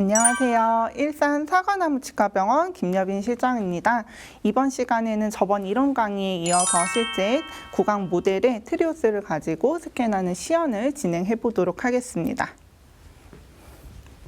안녕하세요. 일산 사과나무 치과병원 김여빈 실장입니다. 이번 시간에는 저번 이론 강의에 이어서 실제 구강 모델의 트리오스를 가지고 스캔하는 시연을 진행해 보도록 하겠습니다.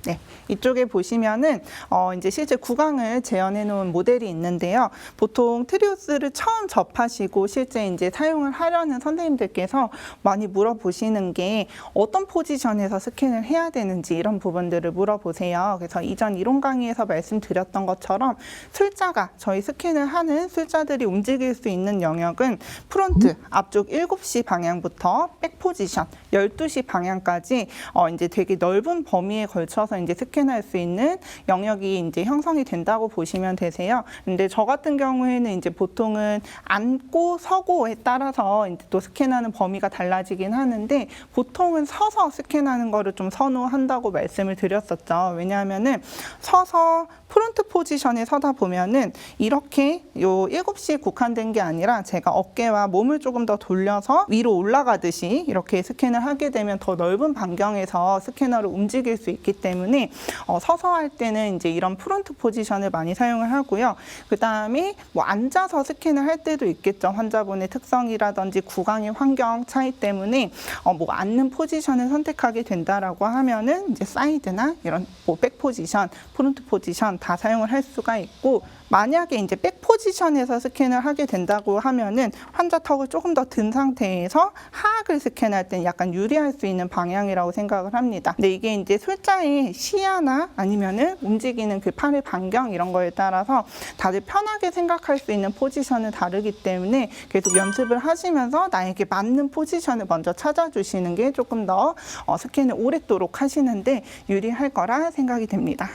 네, 이쪽에 보시면은 어 이제 실제 구강을 재현해 놓은 모델이 있는데요. 보통 트리오스를 처음 접하시고 실제 이제 사용을 하려는 선생님들께서 많이 물어보시는 게 어떤 포지션에서 스캔을 해야 되는지 이런 부분들을 물어보세요. 그래서 이전 이론 강의에서 말씀드렸던 것처럼 술자가 저희 스캔을 하는 술자들이 움직일 수 있는 영역은 프론트 앞쪽 7시 방향부터 백 포지션 12시 방향까지 어 이제 되게 넓은 범위에 걸쳐서 이제 스캔할 수 있는 영역이 이제 형성이 된다고 보시면 되세요. 근데 저 같은 경우에는 이제 보통은 앉고 서고에 따라서 이제 또 스캔하는 범위가 달라지긴 하는데 보통은 서서 스캔하는 거를 좀 선호한다고 말씀을 드렸었죠. 왜냐하면은 서서 프론트 포지션에 서다 보면은 이렇게 요 7시에 국한된 게 아니라 제가 어깨와 몸을 조금 더 돌려서 위로 올라가듯이 이렇게 스캔을 하게 되면 더 넓은 반경에서 스캐너를 움직일 수 있기 때문에 어, 서서 할 때는 이제 이런 프론트 포지션을 많이 사용을 하고요. 그 다음에 뭐 앉아서 스캔을 할 때도 있겠죠. 환자분의 특성이라든지 구강의 환경 차이 때문에 어, 뭐 앉는 포지션을 선택하게 된다라고 하면은 이제 사이드나 이런 뭐 백 포지션, 프론트 포지션 다 사용을 할 수가 있고 만약에 이제 백 포지션에서 스캔을 하게 된다고 하면은 환자 턱을 조금 더 든 상태에서 하악을 스캔할 때는 약간 유리할 수 있는 방향이라고 생각을 합니다. 근데 이게 이제 술자의 시야나 아니면은 움직이는 그 팔의 반경 이런 거에 따라서 다들 편하게 생각할 수 있는 포지션은 다르기 때문에 계속 연습을 하시면서 나에게 맞는 포지션을 먼저 찾아주시는 게 조금 더 어, 스캔을 오랫도록 하시는데 유리할 거라 생각이 됩니다.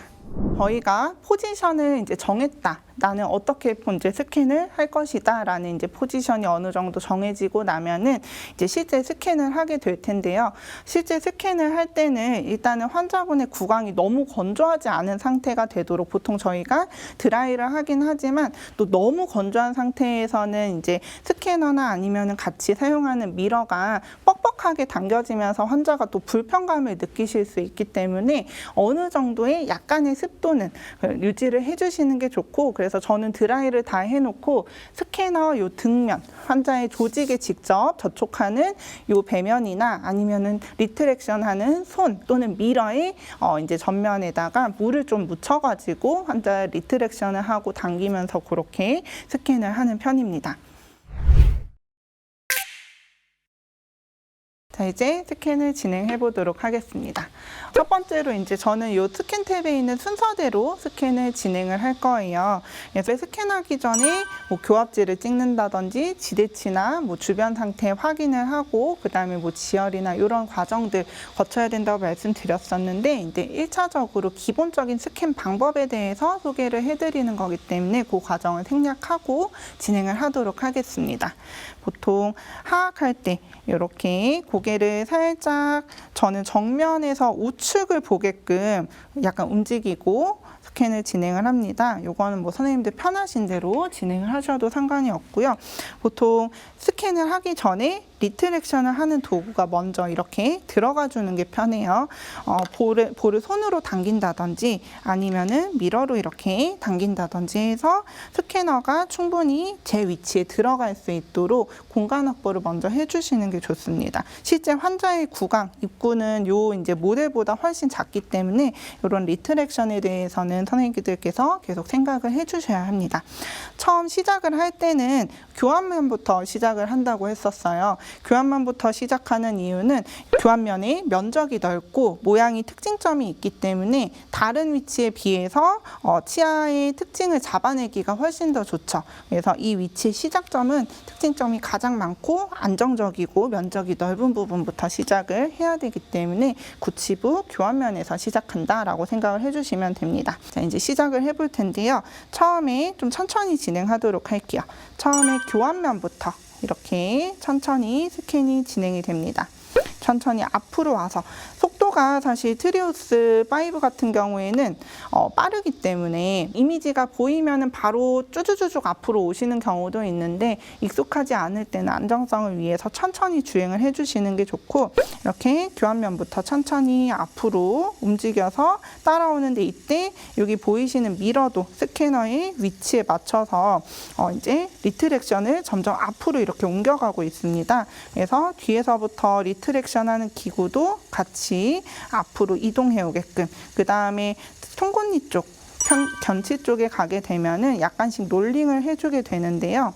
저희가 포지션을 이제 정했다. 나는 어떻게 이제 스캔을 할 것이다라는 이제 포지션이 어느 정도 정해지고 나면은 이제 실제 스캔을 하게 될 텐데요. 실제 스캔을 할 때는 일단은 환자분의 구강이 너무 건조하지 않은 상태가 되도록 보통 저희가 드라이를 하긴 하지만 또 너무 건조한 상태에서는 이제 스캐너나 아니면은 같이 사용하는 미러가 뻑뻑하게 당겨지면서 환자가 또 불편감을 느끼실 수 있기 때문에 어느 정도의 약간의 습도 는 유지를 해주시는 게 좋고 그래서 저는 드라이를 다 해놓고 스캐너 요 등면 환자의 조직에 직접 접촉하는 요 배면이나 아니면은 리트렉션하는 손 또는 미러의 어 이제 전면에다가 물을 좀 묻혀가지고 환자 리트렉션을 하고 당기면서 그렇게 스캔을 하는 편입니다. 자, 이제 스캔을 진행해 보도록 하겠습니다. 첫 번째로 이제 저는 이 스캔 탭에 있는 순서대로 스캔을 진행을 할 거예요. 그래서 스캔하기 전에 뭐 교합지를 찍는다든지 지대치나 뭐 주변 상태 확인을 하고 그다음에 뭐 지혈이나 이런 과정들 거쳐야 된다고 말씀드렸었는데 이제 1차적으로 기본적인 스캔 방법에 대해서 소개를 해 드리는 거기 때문에 그 과정을 생략하고 진행을 하도록 하겠습니다. 보통 하악할 때 이렇게 고개를 살짝 저는 정면에서 우측을 보게끔 약간 움직이고 스캔을 진행을 합니다. 요거는 뭐 선생님들 편하신 대로 진행을 하셔도 상관이 없고요. 보통 스캔을 하기 전에 리트렉션을 하는 도구가 먼저 이렇게 들어가 주는 게 편해요. 어, 볼을, 볼을 손으로 당긴다든지 아니면은 미러로 이렇게 당긴다든지 해서 스캐너가 충분히 제 위치에 들어갈 수 있도록 공간 확보를 먼저 해주시는 게 좋습니다. 실제 환자의 구강, 입구는 요 이제 모델보다 훨씬 작기 때문에 이런 리트렉션에 대해서는 선생님들께서 계속 생각을 해주셔야 합니다. 처음 시작을 할 때는 교환면부터 시작을 한다고 했었어요. 교환면부터 시작하는 이유는 교환면의 면적이 넓고 모양이 특징점이 있기 때문에 다른 위치에 비해서 어, 치아의 특징을 잡아내기가 훨씬 더 좋죠. 그래서 이 위치 시작점은 특징점이 가장 많고 안정적이고 면적이 넓은 부분부터 시작을 해야 되기 때문에 구치부 교환면에서 시작한다라고 생각을 해주시면 됩니다. 자, 이제 시작을 해볼 텐데요. 처음에 좀 천천히 진행하도록 할게요. 처음에 교환면부터 이렇게 천천히 스캔이 진행이 됩니다. 천천히 앞으로 와서 속도가 속도가 사실 트리오스 5 같은 경우에는 어, 빠르기 때문에 이미지가 보이면은 바로 쭈쭈쭈쭉 앞으로 오시는 경우도 있는데 익숙하지 않을 때는 안정성을 위해서 천천히 주행을 해주시는 게 좋고 이렇게 교환면부터 천천히 앞으로 움직여서 따라오는데 이때 여기 보이시는 미러도 스캐너의 위치에 맞춰서 어, 이제 리트렉션을 점점 앞으로 이렇게 옮겨가고 있습니다. 그래서 뒤에서부터 리트렉션 하는 기구도 같이 앞으로 이동해 오게끔 그 다음에 송곳니 쪽 편, 견치 쪽에 가게 되면은 약간씩 롤링을 해주게 되는데요.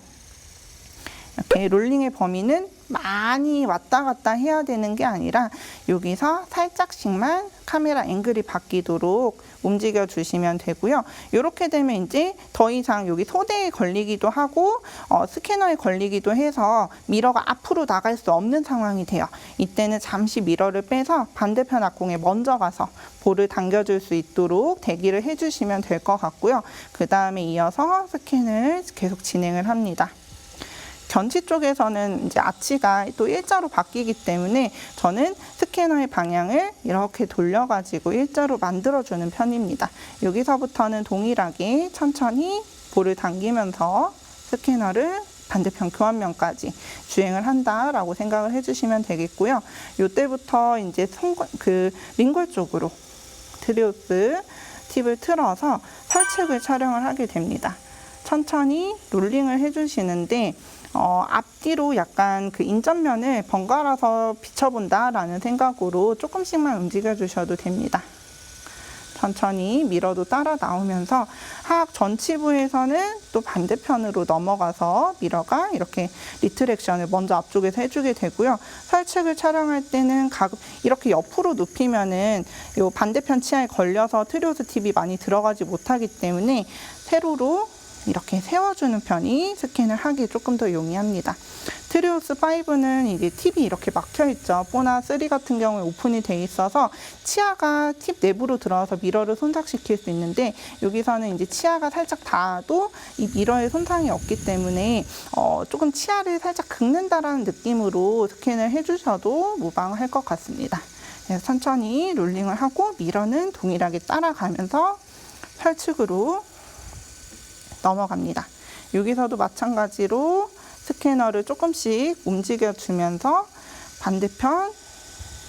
이렇게 롤링의 범위는 많이 왔다 갔다 해야 되는 게 아니라 여기서 살짝씩만 카메라 앵글이 바뀌도록 움직여 주시면 되고요. 이렇게 되면 이제 더 이상 여기 소대에 걸리기도 하고 어, 스캐너에 걸리기도 해서 미러가 앞으로 나갈 수 없는 상황이 돼요. 이때는 잠시 미러를 빼서 반대편 악공에 먼저 가서 볼을 당겨줄 수 있도록 대기를 해주시면 될 것 같고요. 그 다음에 이어서 스캔을 계속 진행을 합니다. 견치 쪽에서는 이제 아치가 또 일자로 바뀌기 때문에 저는 스캐너의 방향을 이렇게 돌려가지고 일자로 만들어주는 편입니다. 여기서부터는 동일하게 천천히 볼을 당기면서 스캐너를 반대편 교환면까지 주행을 한다라고 생각을 해주시면 되겠고요. 이때부터 이제 송골, 그 링골 쪽으로 트리오스 팁을 틀어서 설측을 촬영을 하게 됩니다. 천천히 롤링을 해주시는데 어, 앞뒤로 약간 그 인전면을 번갈아서 비춰본다라는 생각으로 조금씩만 움직여 주셔도 됩니다. 천천히 미러도 따라 나오면서 하악 전치부에서는 또 반대편으로 넘어가서 미러가 이렇게 리트렉션을 먼저 앞쪽에서 해주게 되고요. 설측을 촬영할 때는 가급 이렇게 옆으로 눕히면은 요 반대편 치아에 걸려서 트리오스 팁이 많이 들어가지 못하기 때문에 세로로 이렇게 세워주는 편이 스캔을 하기 조금 더 용이합니다. 트리오스 5는 이게 팁이 이렇게 막혀 있죠. 보나 3 같은 경우에 오픈이 돼 있어서 치아가 팁 내부로 들어와서 미러를 손상시킬 수 있는데 여기서는 이제 치아가 살짝 닿아도 이 미러에 손상이 없기 때문에 어, 조금 치아를 살짝 긁는다라는 느낌으로 스캔을 해주셔도 무방할 것 같습니다. 천천히 롤링을 하고 미러는 동일하게 따라가면서 설측으로 넘어갑니다. 여기서도 마찬가지로 스캐너를 조금씩 움직여 주면서 반대편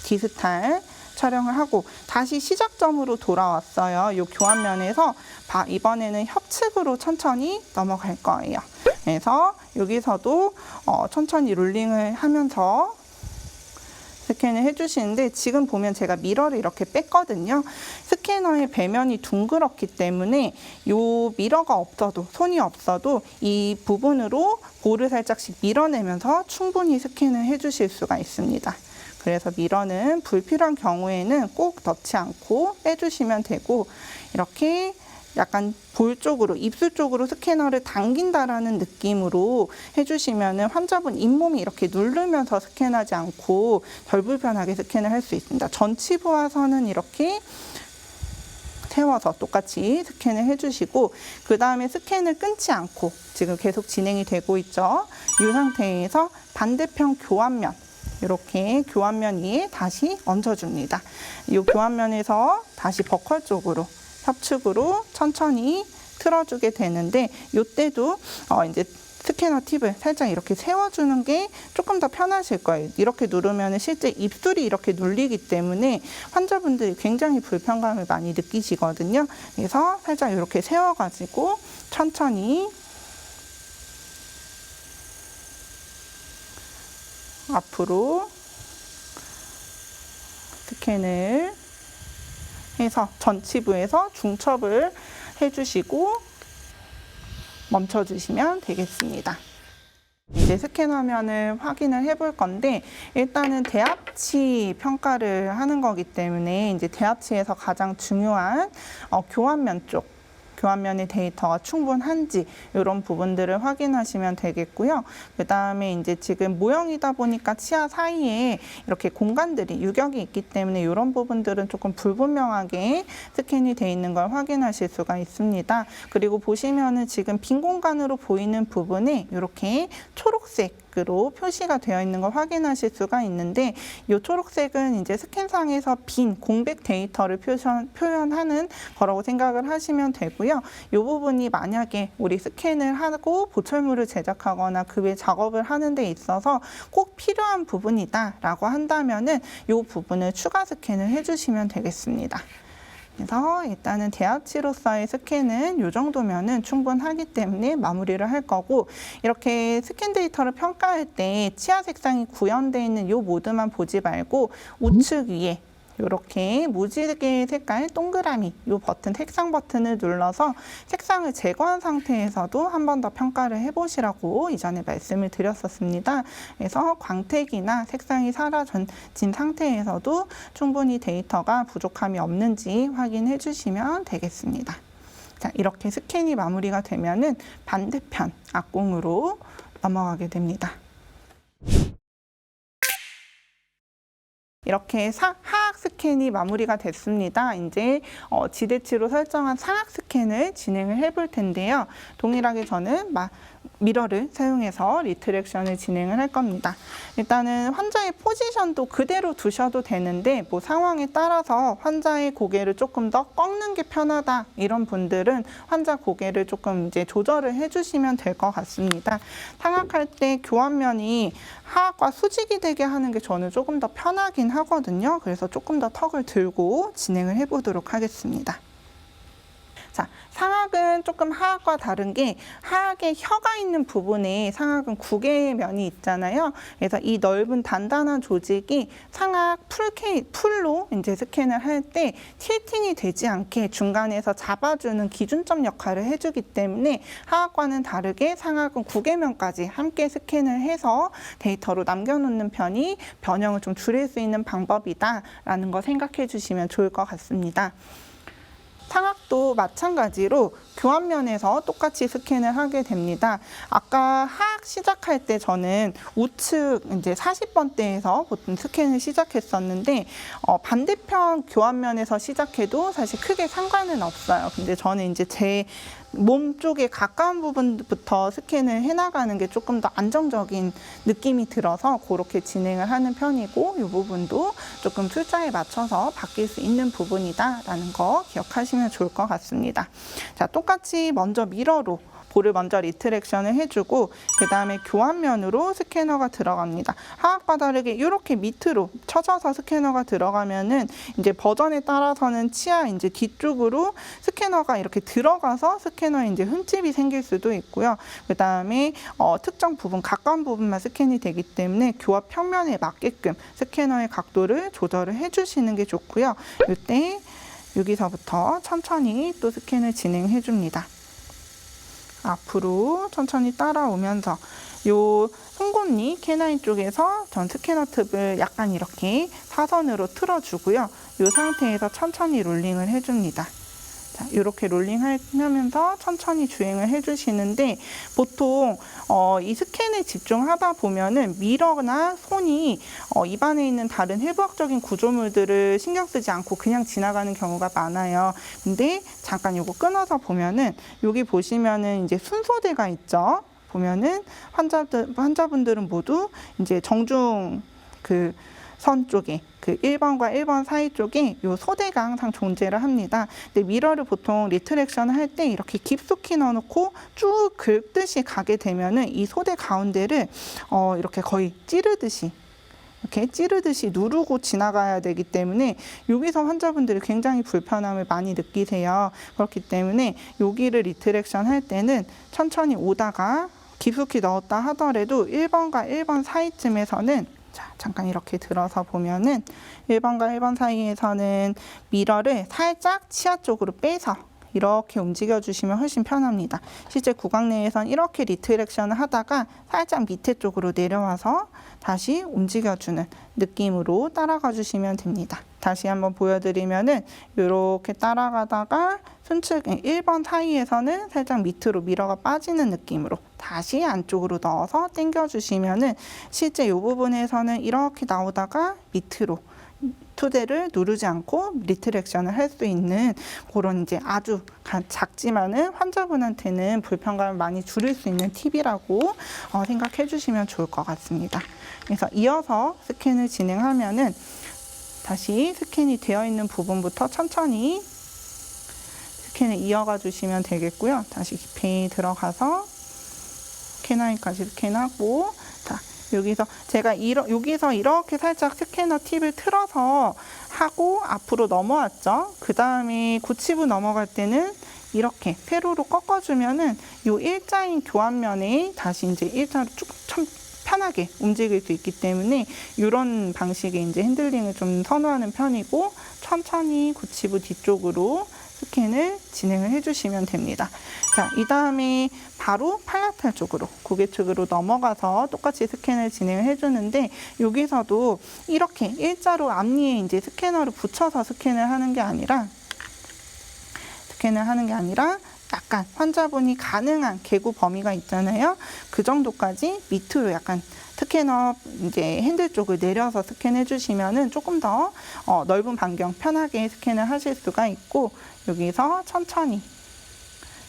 디스탈 촬영을 하고 다시 시작점으로 돌아왔어요. 이 교환면에서 바- 이번에는 협측으로 천천히 넘어갈 거예요. 그래서 여기서도 어, 천천히 롤링을 하면서 스캔을 해주시는데 지금 보면 제가 미러를 이렇게 뺐거든요. 스캐너의 배면이 둥그렇기 때문에 이 미러가 없어도 손이 없어도 이 부분으로 볼을 살짝씩 밀어내면서 충분히 스캔을 해주실 수가 있습니다. 그래서 미러는 불필요한 경우에는 꼭 넣지 않고 빼주시면 되고 이렇게 약간 볼 쪽으로 입술 쪽으로 스캐너를 당긴다라는 느낌으로 해주시면은 환자분 잇몸이 이렇게 누르면서 스캔하지 않고 덜 불편하게 스캔을 할 수 있습니다. 전치부와서는 이렇게 세워서 똑같이 스캔을 해주시고 그 다음에 스캔을 끊지 않고 지금 계속 진행이 되고 있죠. 이 상태에서 반대편 교환면 이렇게 교환면 위에 다시 얹어줍니다. 이 교환면에서 다시 버컬 쪽으로 협축으로 천천히 틀어주게 되는데 이때도 어 이제 스캐너 팁을 살짝 이렇게 세워주는 게 조금 더 편하실 거예요. 이렇게 누르면 실제 입술이 이렇게 눌리기 때문에 환자분들이 굉장히 불편감을 많이 느끼시거든요. 그래서 살짝 이렇게 세워가지고 천천히 앞으로 스캔을 해서 전치부에서 중첩을 해주시고 멈춰주시면 되겠습니다. 이제 스캔 화면을 확인을 해볼 건데 일단은 대합치 평가를 하는 거기 때문에 이제 대합치에서 가장 중요한 어, 교환면 쪽 교환면의 데이터가 충분한지 이런 부분들을 확인하시면 되겠고요. 그 다음에 이제 지금 모형이다 보니까 치아 사이에 이렇게 공간들이 유격이 있기 때문에 이런 부분들은 조금 불분명하게 스캔이 돼 있는 걸 확인하실 수가 있습니다. 그리고 보시면은 지금 빈 공간으로 보이는 부분에 이렇게 초록색 블랙으로 표시가 되어 있는 걸 확인하실 수가 있는데 이 초록색은 이제 스캔상에서 빈 공백 데이터를 표현, 표현하는 거라고 생각을 하시면 되고요. 이 부분이 만약에 우리 스캔을 하고 보철물을 제작하거나 그 외 작업을 하는 데 있어서 꼭 필요한 부분이다라고 한다면은 이 부분을 추가 스캔을 해주시면 되겠습니다. 그래서 일단은 대합치로서의 스캔은 이 정도면은 충분하기 때문에 마무리를 할 거고 이렇게 스캔 데이터를 평가할 때 치아 색상이 구현되어 있는 이 모드만 보지 말고 우측 위에 이렇게 무지개 색깔 동그라미 이 버튼 색상 버튼을 눌러서 색상을 제거한 상태에서도 한 번 더 평가를 해보시라고 이전에 말씀을 드렸었습니다. 그래서 광택이나 색상이 사라진 상태에서도 충분히 데이터가 부족함이 없는지 확인해 주시면 되겠습니다. 자, 이렇게 스캔이 마무리가 되면은 반대편 악공으로 넘어가게 됩니다. 이렇게 사, 하악 스캔이 마무리가 됐습니다. 이제 어, 지대치로 설정한 상악 스캔을 진행을 해볼 텐데요. 동일하게 저는 마, 미러를 사용해서 리트렉션을 진행을 할 겁니다. 일단은 환자의 포지션도 그대로 두셔도 되는데 뭐 상황에 따라서 환자의 고개를 조금 더 꺾는 게 편하다 이런 분들은 환자 고개를 조금 이제 조절을 해주시면 될 것 같습니다. 상악할 때 교환면이 하악과 수직이 되게 하는 게 저는 조금 더 편하긴 하거든요. 그래서 조금 더 턱을 들고 진행을 해보도록 하겠습니다. 자, 상악은 조금 하악과 다른 게 하악에 혀가 있는 부분에 상악은 구개의 면이 있잖아요. 그래서 이 넓은 단단한 조직이 상악 풀케 풀로 이제 스캔을 할 때 틸팅이 되지 않게 중간에서 잡아주는 기준점 역할을 해주기 때문에 하악과는 다르게 상악은 구개면까지 함께 스캔을 해서 데이터로 남겨놓는 편이 변형을 좀 줄일 수 있는 방법이다라는 거 생각해 주시면 좋을 것 같습니다. 상악도 마찬가지로 교환면에서 똑같이 스캔을 하게 됩니다. 아까 하악 시작할 때 저는 우측 이제 40번대에서 보통 스캔을 시작했었는데 어, 반대편 교환면에서 시작해도 사실 크게 상관은 없어요. 근데 저는 이제 제 몸 쪽에 가까운 부분부터 스캔을 해나가는 게 조금 더 안정적인 느낌이 들어서 그렇게 진행을 하는 편이고 이 부분도 조금 숫자에 맞춰서 바뀔 수 있는 부분이다라는 거 기억하시면 좋을 것 같습니다. 자, 똑같이 먼저 미러로 볼을 먼저 리트렉션을 해주고 그 다음에 교환면으로 스캐너가 들어갑니다. 다르게 이렇게 밑으로 쳐져서 스캐너가 들어가면은 이제 버전에 따라서는 치아 이제 뒤쪽으로 스캐너가 이렇게 들어가서 스캐너에 이제 흠집이 생길 수도 있고요. 그 다음에 어, 특정 부분 가까운 부분만 스캔이 되기 때문에 교합 평면에 맞게끔 스캐너의 각도를 조절을 해주시는 게 좋고요. 이때 여기서부터 천천히 또 스캔을 진행해 줍니다. 앞으로 천천히 따라오면서 요 송곳니 캐나인 쪽에서 전 스캐너 톱을 약간 이렇게 사선으로 틀어주고요. 요 상태에서 천천히 롤링을 해줍니다. 자, 이렇게 롤링 하면서 천천히 주행을 해주시는데 보통 어, 이 스캔에 집중하다 보면은 미러나 손이 어, 입안에 있는 다른 해부학적인 구조물들을 신경 쓰지 않고 그냥 지나가는 경우가 많아요. 근데 잠깐 이거 끊어서 보면은 여기 보시면은 이제 순서대가 있죠. 보면은 환자들 환자분들은 모두 이제 정중 그 선 쪽에 그 1번과 1번 사이 쪽에 요 소대가 항상 존재를 합니다. 근데 미러를 보통 리트렉션 할 때 이렇게 깊숙이 넣어놓고 쭉 긁듯이 가게 되면은 이 소대 가운데를 어 이렇게 거의 찌르듯이 이렇게 찌르듯이 누르고 지나가야 되기 때문에 여기서 환자분들이 굉장히 불편함을 많이 느끼세요. 그렇기 때문에 여기를 리트렉션 할 때는 천천히 오다가 깊숙이 넣었다 하더라도 1번과 1번 사이쯤에서는 자, 잠깐 이렇게 들어서 보면은 1번과 1번 사이에서는 미러를 살짝 치아 쪽으로 빼서 이렇게 움직여 주시면 훨씬 편합니다. 실제 구강 내에선 이렇게 리트렉션을 하다가 살짝 밑에 쪽으로 내려와서 다시 움직여 주는 느낌으로 따라가 주시면 됩니다. 다시 한번 보여드리면은 이렇게 따라가다가 손측 1번 사이에서는 살짝 밑으로 미러가 빠지는 느낌으로 다시 안쪽으로 넣어서 당겨 주시면은 실제 이 부분에서는 이렇게 나오다가 밑으로 토대를 누르지 않고 리트렉션을 할 수 있는 그런 이제 아주 가- 작지만은 환자분한테는 불편감을 많이 줄일 수 있는 팁이라고 어, 생각해 주시면 좋을 것 같습니다. 그래서 이어서 스캔을 진행하면은 다시 스캔이 되어 있는 부분부터 천천히 스캔을 이어가 주시면 되겠고요. 다시 깊이 들어가서 스캐너인까지 스캔하고 자 여기서 제가 이러, 여기서 이렇게 살짝 스캐너 팁을 틀어서 하고 앞으로 넘어왔죠. 그 다음에 구치부 넘어갈 때는 이렇게 세로로 꺾어주면은 요 일자인 교환면에 다시 이제 일자로 쭉참 편하게 움직일 수 있기 때문에 이런 방식의 이제 핸들링을 좀 선호하는 편이고 천천히 구치부 뒤쪽으로 스캔을 진행을 해주시면 됩니다. 자, 이 다음에 바로 팔라탈 쪽으로 고개 쪽으로 넘어가서 똑같이 스캔을 진행을 해주는데 여기서도 이렇게 일자로 앞니에 이제 스캐너를 붙여서 스캔을 하는 게 아니라 스캔을 하는 게 아니라 약간 환자분이 가능한 개구 범위가 있잖아요. 그 정도까지 밑으로 약간 스캐너 이제 핸들 쪽을 내려서 스캔해 주시면은 조금 더 어, 넓은 반경 편하게 스캔을 하실 수가 있고 여기서 천천히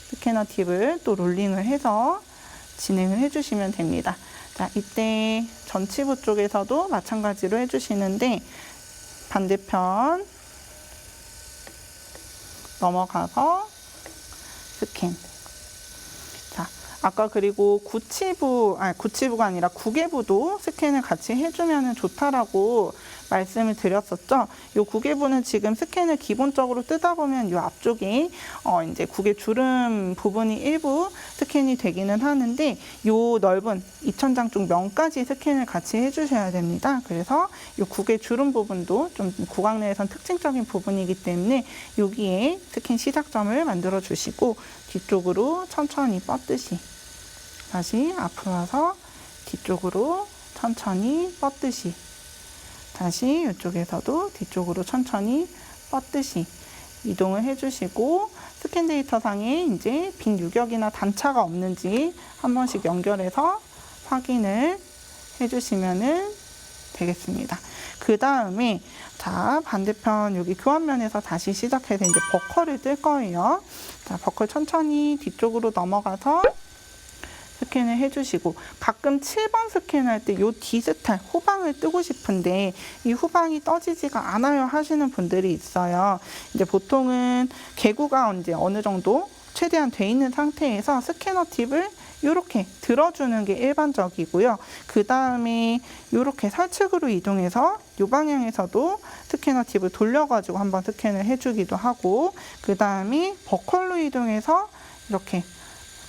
스캐너 팁을 또 롤링을 해서 진행을 해주시면 됩니다. 자, 이때 전치부 쪽에서도 마찬가지로 해주시는데 반대편 넘어가서 스캔. 자, 아까 그리고 구치부, 아니 구치부가 아니라 구개부도 스캔을 같이 해주면 좋다라고 말씀을 드렸었죠. 요 구개부는 지금 스캔을 기본적으로 뜯다 보면 요 앞쪽에 어 이제 구개 주름 부분이 일부 스캔이 되기는 하는데 요 넓은 입천장 쪽 면까지 스캔을 같이 해주셔야 됩니다. 그래서 요 구개 주름 부분도 좀 구강 내에선 특징적인 부분이기 때문에 여기에 스캔 시작점을 만들어 주시고 뒤쪽으로 천천히 뻗듯이 다시 앞으로 와서 뒤쪽으로 천천히 뻗듯이 다시 이쪽에서도 뒤쪽으로 천천히 뻗듯이 이동을 해주시고 스캔 데이터 상에 이제 빈 유격이나 단차가 없는지 한 번씩 연결해서 확인을 해주시면은 되겠습니다. 그 다음에 자 반대편 여기 교환면에서 다시 시작해서 이제 버커를 뜰 거예요. 자 버커 천천히 뒤쪽으로 넘어가서 스캔을 해주시고 가끔 7번 스캔할 때 요 디지털 후방을 뜨고 싶은데 이 후방이 떠지지가 않아요 하시는 분들이 있어요. 이제 보통은 개구가 이제 어느 정도 최대한 돼 있는 상태에서 스캐너 팁을 이렇게 들어주는 게 일반적이고요. 그 다음에 이렇게 설측으로 이동해서 이 방향에서도 스캐너 팁을 돌려가지고 한번 스캔을 해주기도 하고 그 다음에 버컬로 이동해서 이렇게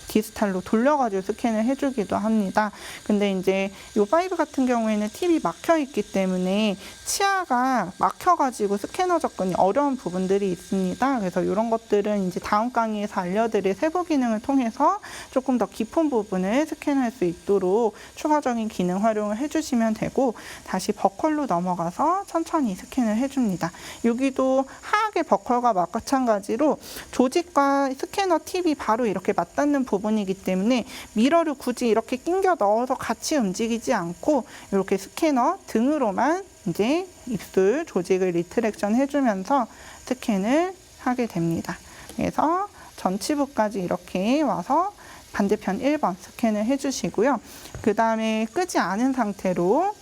디지털로 돌려가지고 스캔을 해주기도 합니다. 근데 이제 요 5 같은 경우에는 팁이 막혀 있기 때문에 치아가 막혀가지고 스캐너 접근이 어려운 부분들이 있습니다. 그래서 이런 것들은 이제 다음 강의에서 알려드릴 세부 기능을 통해서 조금 더 깊은 부분을 스캔할 수 있도록 추가적인 기능 활용을 해주시면 되고 다시 버컬로 넘어가서 천천히 스캔을 해줍니다. 여기도 하악의 버컬과 마찬가지로 조직과 스캐너 팁이 바로 이렇게 맞닿는 부분 이기 때문에 미러를 굳이 이렇게 낑겨 넣어서 같이 움직이지 않고 이렇게 스캐너 등으로만 이제 입술 조직을 리트렉션 해주면서 스캔을 하게 됩니다. 그래서 전치부까지 이렇게 와서 반대편 1번 스캔을 해주시고요. 그 다음에 끄지 않은 상태로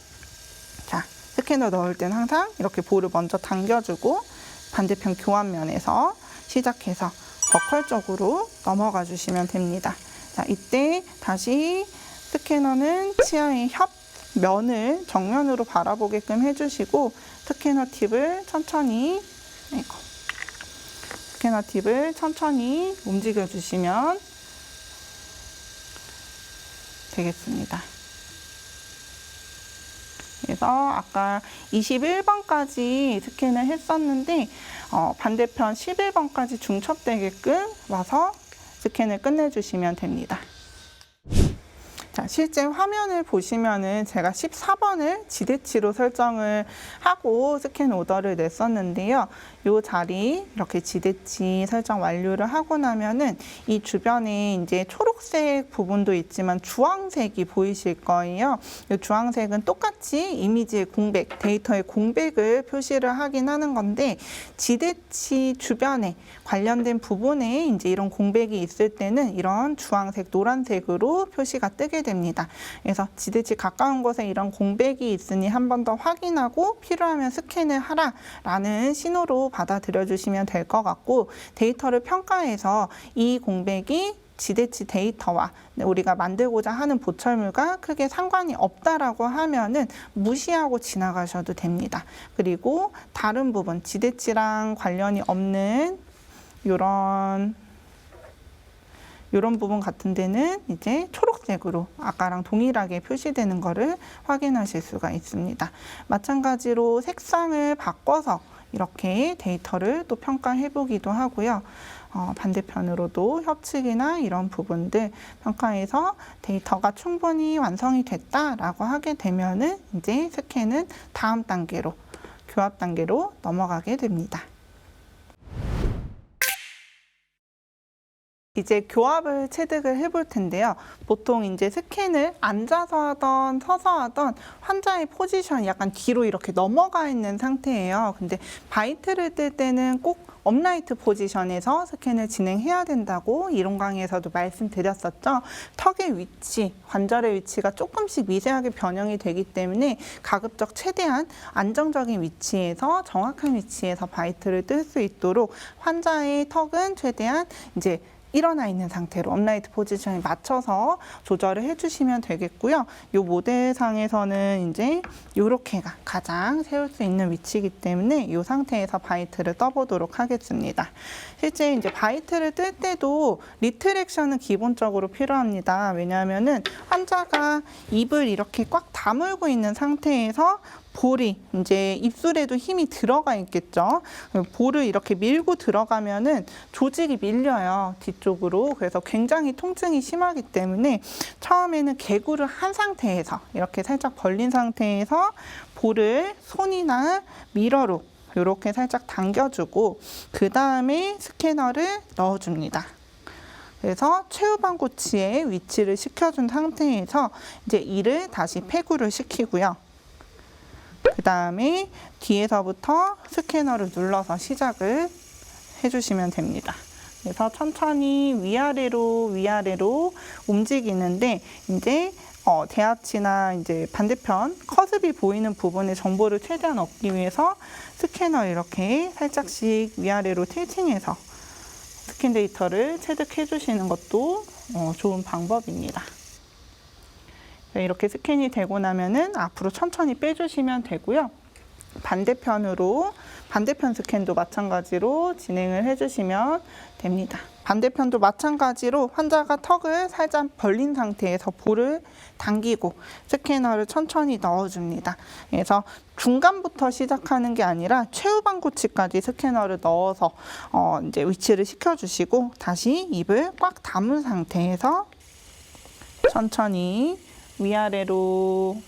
자 스캐너 넣을 때는 항상 이렇게 볼을 먼저 당겨주고 반대편 교환면에서 시작해서 버컬 쪽으로 넘어가 주시면 됩니다. 자, 이때 다시 스캐너는 치아의 협 면을 정면으로 바라보게끔 해주시고 스캐너 팁을 천천히 아이고, 스캐너 팁을 천천히 움직여 주시면 되겠습니다. 그래서 아까 21번까지 스캔을 했었는데 어, 반대편 11번까지 중첩되게끔 와서 스캔을 끝내주시면 됩니다. 자, 자, 실제 화면을 보시면은 제가 14번을 지대치로 설정을 하고 스캔 오더를 냈었는데요. 요 자리 이렇게 지대치 설정 완료를 하고 나면은 이 주변에 이제 초록색 부분도 있지만 주황색이 보이실 거예요. 이 주황색은 똑같이 이미지의 공백, 데이터의 공백을 표시를 하긴 하는 건데 지대치 주변에 관련된 부분에 이제 이런 공백이 있을 때는 이런 주황색, 노란색으로 표시가 뜨게 됩니다. 그래서 지대치 가까운 곳에 이런 공백이 있으니 한 번 더 확인하고 필요하면 스캔을 하라라는 신호로 받아들여 주시면 될 것 같고 데이터를 평가해서 이 공백이 지대치 데이터와 우리가 만들고자 하는 보철물과 크게 상관이 없다라고 하면은 무시하고 지나가셔도 됩니다. 그리고 다른 부분 지대치랑 관련이 없는 이런 이런 부분 같은 데는 이제 초록색으로 아까랑 동일하게 표시되는 거를 확인하실 수가 있습니다. 마찬가지로 색상을 바꿔서 이렇게 데이터를 또 평가해 보기도 하고요. 어, 반대편으로도 협측이나 이런 부분들 평가해서 데이터가 충분히 완성이 됐다라고 하게 되면은 이제 스캔은 다음 단계로 교합 단계로 넘어가게 됩니다. 이제 교합을 체득을 해볼 텐데요. 보통 이제 스캔을 앉아서 하던 서서 하던 환자의 포지션이 약간 뒤로 이렇게 넘어가 있는 상태예요. 근데 바이트를 뜰 때는 꼭 업라이트 포지션에서 스캔을 진행해야 된다고 이론 강의에서도 말씀드렸었죠. 턱의 위치, 관절의 위치가 조금씩 미세하게 변형이 되기 때문에 가급적 최대한 안정적인 위치에서 정확한 위치에서 바이트를 뜰 수 있도록 환자의 턱은 최대한 이제 일어나 있는 상태로 업라이트 포지션에 맞춰서 조절을 해주시면 되겠고요. 이 모델상에서는 이제 이렇게가 가장 세울 수 있는 위치이기 때문에 이 상태에서 바이트를 떠보도록 하겠습니다. 실제 이제 바이트를 뜰 때도 리트렉션은 기본적으로 필요합니다. 왜냐하면은 환자가 입을 이렇게 꽉 다물고 있는 상태에서 볼이 이제 입술에도 힘이 들어가 있겠죠. 볼을 이렇게 밀고 들어가면은 조직이 밀려요 뒤쪽으로. 그래서 굉장히 통증이 심하기 때문에 처음에는 개구를 한 상태에서 이렇게 살짝 벌린 상태에서 볼을 손이나 미러로 이렇게 살짝 당겨주고 그 다음에 스캐너를 넣어줍니다. 그래서 최후방구치에 위치를 시켜준 상태에서 이제 이를 다시 폐구를 시키고요. 그 다음에 뒤에서부터 스캐너를 눌러서 시작을 해주시면 됩니다. 그래서 천천히 위아래로 위아래로 움직이는데 이제 어, 대합치나 이제 반대편 커습이 보이는 부분의 정보를 최대한 얻기 위해서 스캐너 이렇게 살짝씩 위아래로 틸팅해서 스캔 데이터를 체득해 주시는 것도 어, 좋은 방법입니다. 네, 이렇게 스캔이 되고 나면은 앞으로 천천히 빼주시면 되고요. 반대편으로 반대편 스캔도 마찬가지로 진행을 해주시면 됩니다. 반대편도 마찬가지로 환자가 턱을 살짝 벌린 상태에서 볼을 당기고 스캐너를 천천히 넣어줍니다. 그래서 중간부터 시작하는 게 아니라 최후방구치까지 스캐너를 넣어서 어 이제 위치를 시켜주시고 다시 입을 꽉 담은 상태에서 천천히 위아래로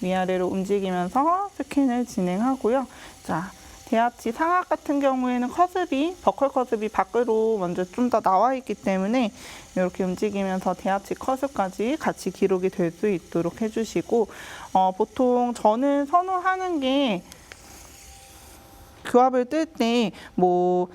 위아래로 움직이면서 스캔을 진행하고요. 자, 대합치 상악 같은 경우에는 커습이 버컬 커습이 밖으로 먼저 좀 더 나와 있기 때문에 이렇게 움직이면서 대합치 커습까지 같이 기록이 될 수 있도록 해주시고 어, 보통 저는 선호하는 게 교합을 뜰 때뭐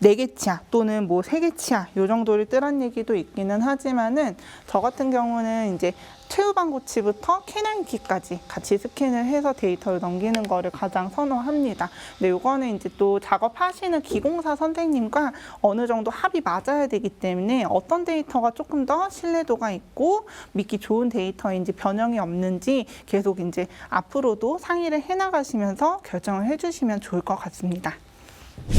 네 개치야 또는 뭐 세 개치야 요 정도를 뜨란 얘기도 있기는 하지만은 저 같은 경우는 이제 최후방고치부터 K9키까지 같이 스캔을 해서 데이터를 넘기는 거를 가장 선호합니다. 근데 요거는 이제 또 작업하시는 기공사 선생님과 어느 정도 합이 맞아야 되기 때문에 어떤 데이터가 조금 더 신뢰도가 있고 믿기 좋은 데이터인지 변형이 없는지 계속 이제 앞으로도 상의를 해나가시면서 결정을 해주시면 좋을 것 같습니다.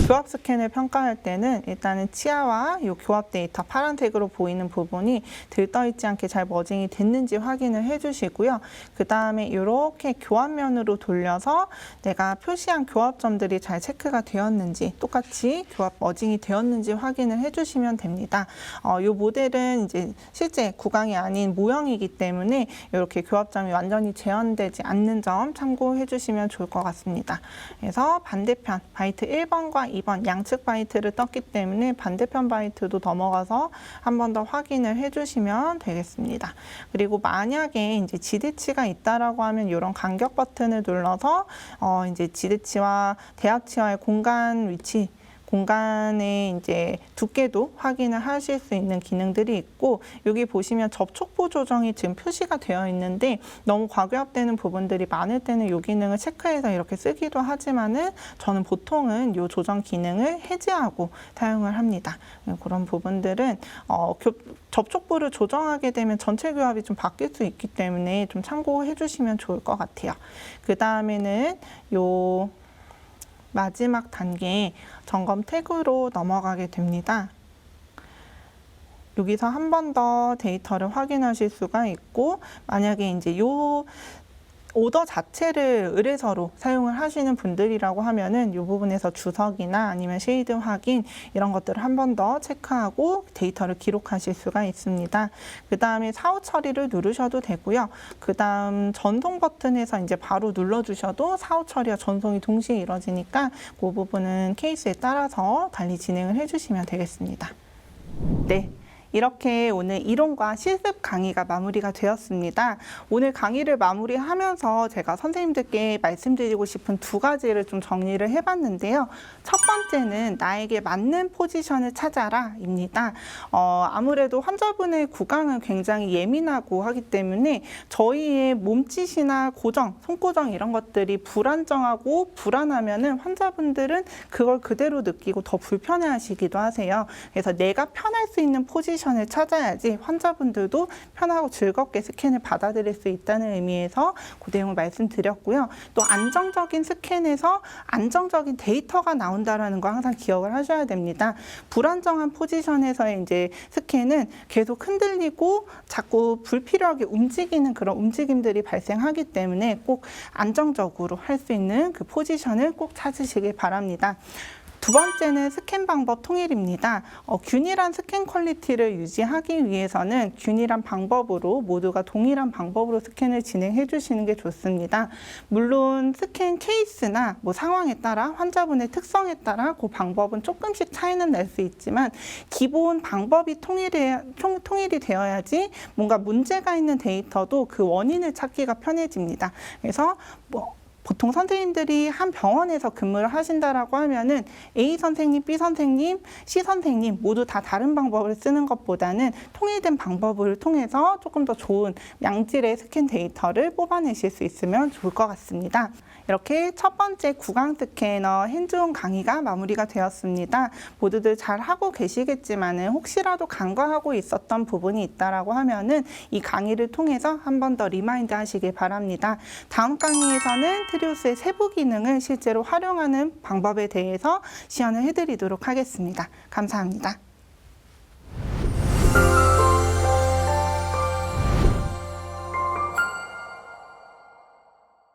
교합 스캔을 평가할 때는 일단은 치아와 이 교합 데이터 파란색으로 보이는 부분이 들떠 있지 않게 잘 머징이 됐는지 확인을 해주시고요. 그 다음에 이렇게 교합면으로 돌려서 내가 표시한 교합점들이 잘 체크가 되었는지 똑같이 교합 머징이 되었는지 확인을 해주시면 됩니다. 어, 이 모델은 이제 실제 구강이 아닌 모형이기 때문에 이렇게 교합점이 완전히 재현되지 않는 점 참고해 주시면 좋을 것 같습니다. 그래서 반대편 바이트 1번과 2번 양측 바이트를 떴기 때문에 반대편 바이트도 넘어가서 한 번 더 확인을 해 주시면 되겠습니다. 그리고 만약에 이제 지대치가 있다라고 하면 이런 간격 버튼을 눌러서 어 이제 지대치와 대합치와의 공간 위치 공간의 이제 두께도 확인을 하실 수 있는 기능들이 있고 여기 보시면 접촉부 조정이 지금 표시가 되어 있는데 너무 과교합되는 부분들이 많을 때는 이 기능을 체크해서 이렇게 쓰기도 하지만은 저는 보통은 이 조정 기능을 해제하고 사용을 합니다. 그런 부분들은 어, 교- 접촉부를 조정하게 되면 전체 교합이 좀 바뀔 수 있기 때문에 좀 참고해 주시면 좋을 것 같아요. 그 다음에는 요 마지막 단계 점검 태그로 넘어가게 됩니다. 여기서 한 번 더 데이터를 확인하실 수가 있고 만약에 이제 요 오더 자체를 의뢰서로 사용을 하시는 분들이라고 하면은 이 부분에서 주석이나 아니면 쉐이드 확인 이런 것들을 한 번 더 체크하고 데이터를 기록하실 수가 있습니다. 그 다음에 사후 처리를 누르셔도 되고요. 그 다음 전송 버튼에서 이제 바로 눌러주셔도 사후 처리와 전송이 동시에 이루어지니까 그 부분은 케이스에 따라서 달리 진행을 해주시면 되겠습니다. 네. 이렇게 오늘 이론과 실습 강의가 마무리가 되었습니다. 오늘 강의를 마무리하면서 제가 선생님들께 말씀드리고 싶은 두 가지를 좀 정리를 해봤는데요. 첫 번째는 나에게 맞는 포지션을 찾아라입니다. 어, 아무래도 환자분의 구강은 굉장히 예민하고 하기 때문에 저희의 몸짓이나 고정, 손고정 이런 것들이 불안정하고 불안하면은 환자분들은 그걸 그대로 느끼고 더 불편해하시기도 하세요. 그래서 내가 편할 수 있는 포지션 을 찾아야지 환자분들도 편하고 즐겁게 스캔을 받아들일 수 있다는 의미에서 그 내용을 말씀드렸고요. 또 안정적인 스캔에서 안정적인 데이터가 나온다라는 거 항상 기억을 하셔야 됩니다. 불안정한 포지션에서의 이제 스캔은 계속 흔들리고 자꾸 불필요하게 움직이는 그런 움직임들이 발생하기 때문에 꼭 안정적으로 할 수 있는 그 포지션을 꼭 찾으시길 바랍니다. 두 번째는 스캔 방법 통일입니다. 어, 균일한 스캔 퀄리티를 유지하기 위해서는 균일한 방법으로 모두가 동일한 방법으로 스캔을 진행해 주시는 게 좋습니다. 물론 스캔 케이스나 뭐 상황에 따라 환자분의 특성에 따라 그 방법은 조금씩 차이는 날 수 있지만 기본 방법이 통일해, 통, 통일이 되어야지 뭔가 문제가 있는 데이터도 그 원인을 찾기가 편해집니다. 그래서 뭐 보통 선생님들이 한 병원에서 근무를 하신다라고 하면은 A 선생님, B 선생님, C 선생님 모두 다 다른 방법을 쓰는 것보다는 통일된 방법을 통해서 조금 더 좋은 양질의 스캔 데이터를 뽑아내실 수 있으면 좋을 것 같습니다. 이렇게 첫 번째 구강 스캐너 핸즈온 강의가 마무리가 되었습니다. 모두들 잘 하고 계시겠지만은 혹시라도 간과하고 있었던 부분이 있다라고 하면은 이 강의를 통해서 한 번 더 리마인드 하시길 바랍니다. 다음 강의에서는 트리오스의 세부 기능을 실제로 활용하는 방법에 대해서 시연을 해드리도록 하겠습니다. 감사합니다.